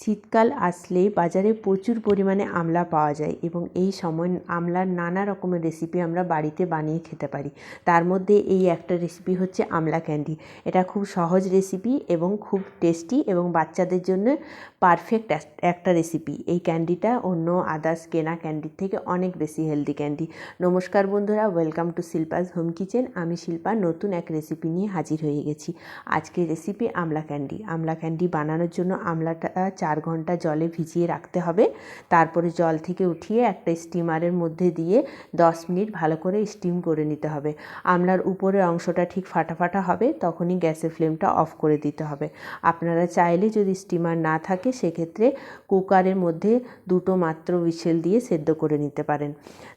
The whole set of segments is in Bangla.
শীতকাল আসলে বাজারে প্রচুর পরিমাণে আমলা পাওয়া যায় এবং এই সময় আমলার নানা রকমের রেসিপি আমরা বাড়িতে বানিয়ে খেতে পারি। তার মধ্যে এই একটা রেসিপি হচ্ছে আমলা ক্যান্ডি এটা খুব সহজ রেসিপি এবং খুব টেস্টি এবং বাচ্চাদের জন্য পারফেক্ট একটা রেসিপি এই ক্যান্ডিটা অন্য আদার্স কেনা ক্যান্ডির থেকে অনেক বেশি হেলদি ক্যান্ডি নমস্কার বন্ধুরা welcome to Shilpa's home kitchen আমি শিল্পা, নতুন এক রেসিপি নিয়ে হাজির হয়ে গেছি। আজকের রেসিপি আমলা ক্যান্ডি আমলা ক্যান্ডি বানানোর জন্য আমলাটা চার ঘণ্টা জলে ভিজিয়ে রাখতে হবে। তারপরে জল থেকে উঠিয়ে একটা স্টিমারের মধ্যে দিয়ে দশ মিনিট ভালো করে স্টিম করে নিতে হবে। আমলার উপরের অংশটা ঠিক ফাটা ফাটা হবে, তখনই গ্যাসের ফ্লেমটা অফ করে দিতে হবে। আপনারা চাইলে যদি স্টিমার না থাকে, সেক্ষেত্রে কুকারের মধ্যে দুটো মাত্র বিশেল দিয়ে সেদ্ধ করে নিতে পারেন।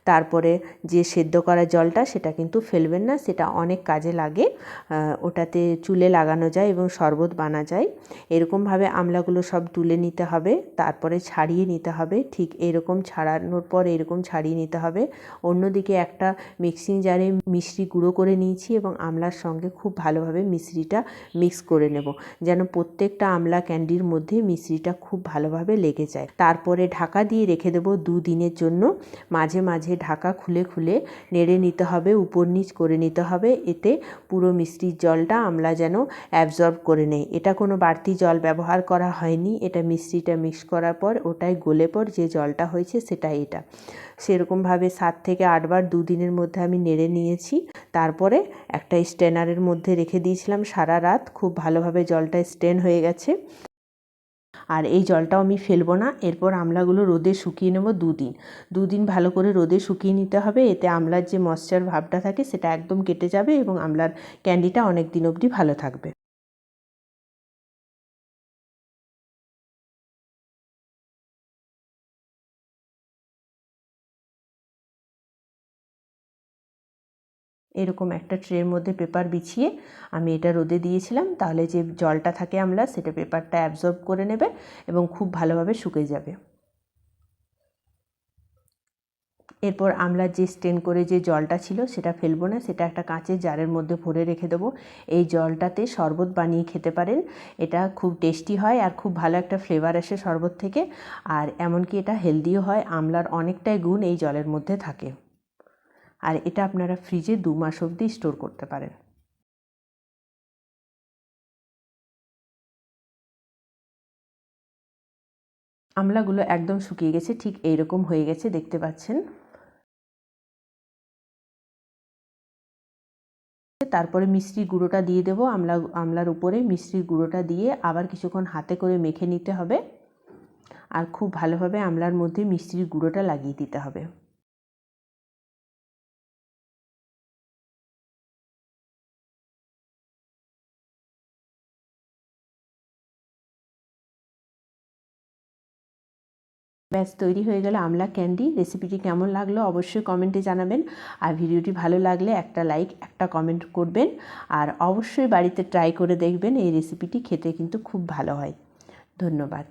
তারপরে যে সেদ্ধ করা জলটা, সেটা কিন্তু ফেলবেন না, সেটা অনেক কাজে লাগে। ওটাতে চুলে লাগানো যায় এবং শরবত বানা যায়। এরকমভাবে আমলাগুলো সব তুলে নিতে হবে, তারপরে ছাড়িয়ে নিতে হবে, ঠিক এরকম ছাড়ানোর পর এরকম ছাড়িয়ে নিতে হবে। অন্যদিকে একটা মিক্সিং জারে মিশ্রি গুঁড়ো করে নিয়েছি এবং আমলার সঙ্গে খুব ভালোভাবে মিশ্রিটা মিক্স করে নেব, যেন প্রত্যেকটা আমলা ক্যান্ডির মধ্যে মিশ্রিটা খুব ভালোভাবে লেগে যায়। তারপরে ঢাকা দিয়ে রেখে দেবো দুদিনের জন্য। মাঝে মাঝে ঢাকা খুলে খুলে নেড়ে নিতে হবে, উপর নিচ করে নিতে হবে, এতে পুরো মিষ্টির জলটা আমলা যেন অ্যাবজর্ব করে নেয়। এটা কোনো বাড়তি জল ব্যবহার করা হয়নি, এটা মিষ্টিটা মিক্স করার পর ওটাই গলে পর যে জলটা হয়েছে সেটাই এটা। সেরকমভাবে সাত থেকে আটবার দুদিনের মধ্যে আমি নেড়ে নিয়েছি। তারপরে একটা স্ট্যানারের মধ্যে রেখে দিয়েছিলাম সারা রাত। খুব ভালোভাবে জলটা স্টেন হয়ে গেছে। আর এই জলটাও আমি ফেলব না। এরপর আমলাগুলো রোদে শুকিয়ে নেব দুদিন দুদিন ভালো করে রোদে শুকিয়ে নিতে হবে। এতে আমলার যে ময়শ্চার ভাবটা থাকে সেটা একদম কেটে যাবে এবং আমলার ক্যান্ডিটা অনেক দিন অবধি ভালো থাকবে। এরকম একটা ট্রের মধ্যে পেপার বিছিয়ে আমি এটা রোদে দিয়েছিলাম, তাহলে যে জলটা থাকে আমলা সেটা পেপারটা অ্যাবজর্ব করে নেবে এবং খুব ভালোভাবে শুকে যাবে। এরপর আমলার যে স্টেন করে যে জলটা ছিল সেটা ফেলব না, সেটা একটা কাঁচের জারের মধ্যে ভরে রেখে দেবো। এই জলটাতে শরবত বানিয়ে খেতে পারেন, এটা খুব টেস্টি হয় আর খুব ভালো একটা ফ্লেভার আসে শরবত থেকে। আর এমনকি এটা হেলদিও হয়, আমলার অনেকটাই গুণ এই জলের মধ্যে থাকে। আর এটা আপনারা ফ্রিজে দু মাস অবধি স্টোর করতে পারেন। আমলাগুলো একদম শুকিয়ে গেছে, ঠিক এইরকম হয়ে গেছে, দেখতে পাচ্ছেন। তারপরে মিষ্টির গুঁড়োটা দিয়ে দেবো, আমলা, আমলার উপরে মিষ্টির গুঁড়োটা দিয়ে আবার কিছুক্ষণ হাতে করে মেখে নিতে হবে। আর খুব ভালোভাবে আমলার মধ্যে মিষ্টির গুঁড়োটা লাগিয়ে দিতে হবে। ব্যাস, তৈরি হয়ে গেল আমলা ক্যান্ডি। রেসিপিটি কেমন লাগল অবশ্যই কমেন্টে জানাবেন। আর ভিডিওটি ভালো লাগলে একটা লাইক, একটা কমেন্ট করবেন। আর অবশ্যই বাড়িতে ট্রাই করে দেখবেন এই রেসিপিটি খেতে কিন্তু খুব ভালো হয়। ধন্যবাদ।